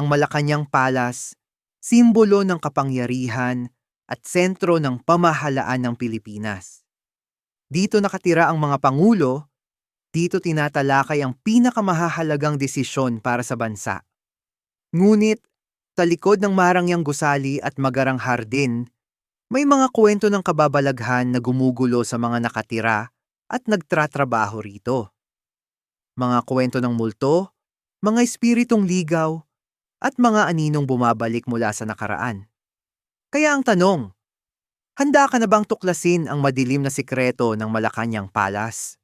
Ang Malacanang Palace, simbolo ng kapangyarihan at sentro ng pamahalaan ng Pilipinas. Dito nakatira ang mga pangulo, dito tinatalakay ang pinakamahahalagang desisyon para sa bansa. Ngunit, sa likod ng marangyang gusali at magarang hardin, may mga kwento ng kababalaghan na gumugulo sa mga nakatira at nagtratrabaho rito. Mga kwento ng multo, mga espiritong ligaw, at mga aninong bumabalik mula sa nakaraan. Kaya ang tanong, handa ka na bang tuklasin ang madilim na sikreto ng Malacanang Palace?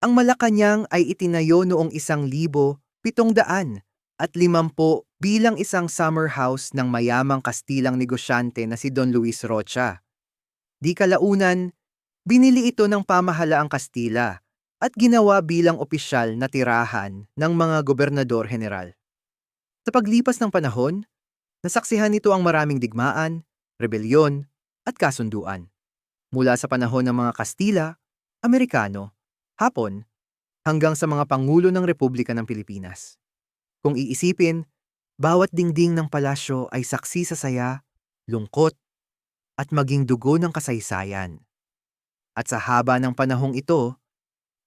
Ang Malacanang ay itinayo noong isang libo, pitong daan, at limampo bilang isang summer house ng mayamang Kastilang negosyante na si Don Luis Rocha. Di kalaunan, binili ito ng pamahalaang Kastila at ginawa bilang opisyal na tirahan ng mga gobernador-general. Sa paglipas ng panahon, nasaksihan nito ang maraming digmaan, rebelyon, at kasunduan. Mula sa panahon ng mga Kastila, Amerikano, Hapon, hanggang sa mga Pangulo ng Republika ng Pilipinas. Kung iisipin, bawat dingding ng palasyo ay saksi sa saya, lungkot, at maging dugo ng kasaysayan. At sa haba ng panahong ito,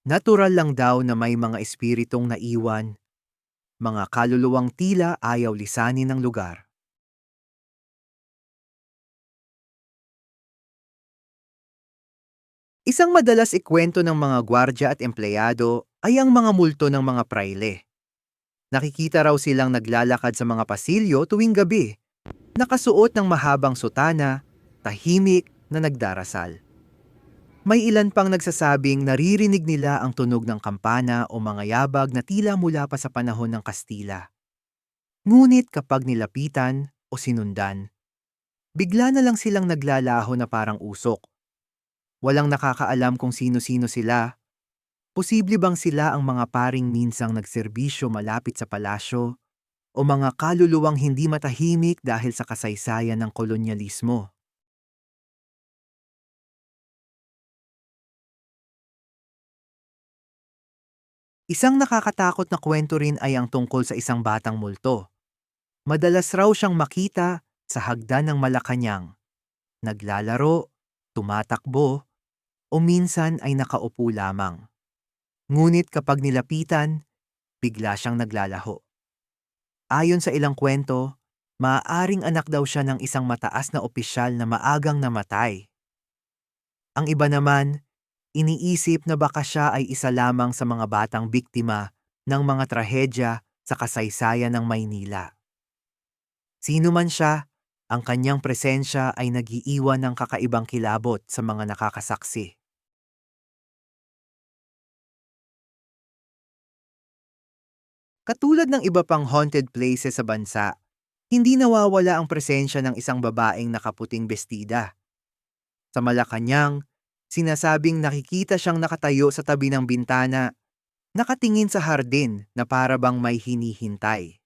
natural lang daw na may mga espiritong naiwan, mga kaluluwang tila ayaw lisanin ng lugar. Isang madalas ikwento ng mga gwardya at empleyado ay ang mga multo ng mga praile. Nakikita raw silang naglalakad sa mga pasilyo tuwing gabi, nakasuot ng mahabang sutana, tahimik na nagdarasal. May ilan pang nagsasabing naririnig nila ang tunog ng kampana o mga yabag na tila mula pa sa panahon ng Kastila. Ngunit kapag nilapitan o sinundan, bigla na lang silang naglalaho na parang usok Walang nakakaalam kung sino-sino sila. Posible bang sila ang mga paring minsang nagserbisyo malapit sa palasyo o mga kaluluwang hindi matahimik dahil sa kasaysayan ng kolonyalismo? Isang nakakatakot na kwento rin ay ang tungkol sa isang batang multo. Madalas raw siyang makita sa hagdan ng Malacanang. Naglalaro, tumatakbo, o minsan ay nakaupo lamang. Ngunit kapag nilapitan, bigla siyang naglalaho. Ayon sa ilang kwento, maaaring anak daw siya ng isang mataas na opisyal na maagang namatay. Ang iba naman, iniisip na baka siya ay isa lamang sa mga batang biktima ng mga trahedya sa kasaysayan ng Maynila. Sino man siya, ang kanyang presensya ay nagiiwan ng kakaibang kilabot sa mga nakakasaksi. Katulad ng iba pang haunted places sa bansa, hindi nawawala ang presensya ng isang babaeng nakaputing bestida. Sa Malacanang, sinasabing nakikita siyang nakatayo sa tabi ng bintana, nakatingin sa hardin na para bang may hinihintay.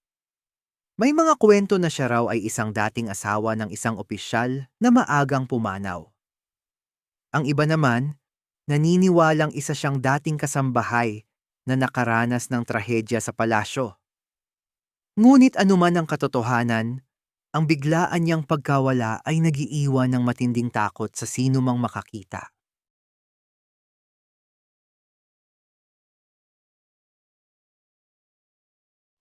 May mga kwento na siya raw ay isang dating asawa ng isang opisyal na maagang pumanaw. Ang iba naman, naniniwalang isa siyang dating kasambahay na nakaranas ng trahedya sa palasyo. Ngunit anuman ang katotohanan, ang biglaan niyang pagkawala ay nagiiwan ng matinding takot sa sino mang makakita.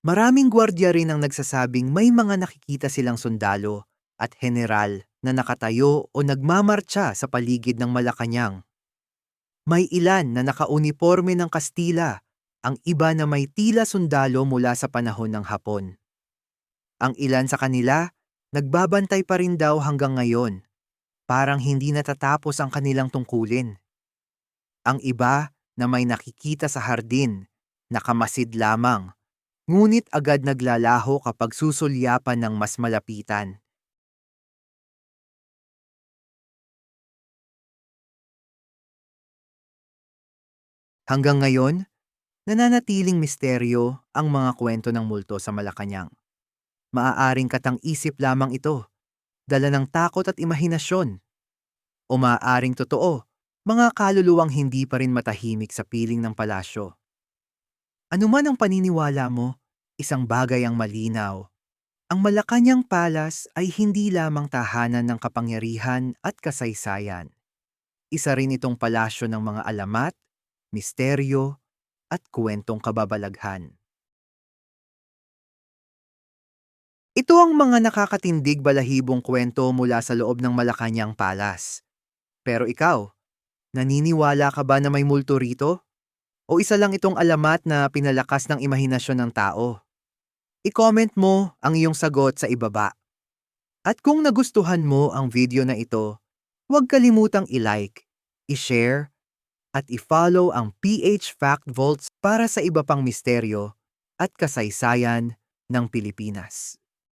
Maraming gwardya rin ang nagsasabing may mga nakikita silang sundalo at general na nakatayo o nagmamarcha sa paligid ng Malacanang. May ilan na nakauniforme ng Kastila ang iba na may tila sundalo mula sa panahon ng Hapon. Ang ilan sa kanila, nagbabantay pa rin daw hanggang ngayon. Parang hindi natatapos ang kanilang tungkulin. Ang iba na may nakikita sa hardin, nakamasid lamang, ngunit agad naglalaho kapag susulyapan ng mas malapitan. Hanggang ngayon, nananatiling misteryo ang mga kwento ng multo sa Malacanang. Maaaring katang-isip lamang ito, dala ng takot at imahinasyon. O maaaring totoo Mga kaluluwang hindi pa rin matahimik sa piling ng palasyo. Ano man ang paniniwala mo, isang bagay ang malinaw. Ang Malacanang Palace ay hindi lamang tahanan ng kapangyarihan at kasaysayan. Isa rin itong palasyo ng mga alamat, misteryo, at kwentong kababalaghan. Ito ang mga nakakatindig balahibong kwento mula sa loob ng Malacanang Palace. Pero ikaw, naniniwala ka ba na may multo rito? O isa lang itong alamat na pinalakas ng imahinasyon ng tao? I-comment mo ang iyong sagot sa ibaba. At kung nagustuhan mo ang video na ito, huwag kalimutang i-like, i-share, at i-follow ang PH Fact Vaults para sa iba pang misteryo at kasaysayan ng Pilipinas.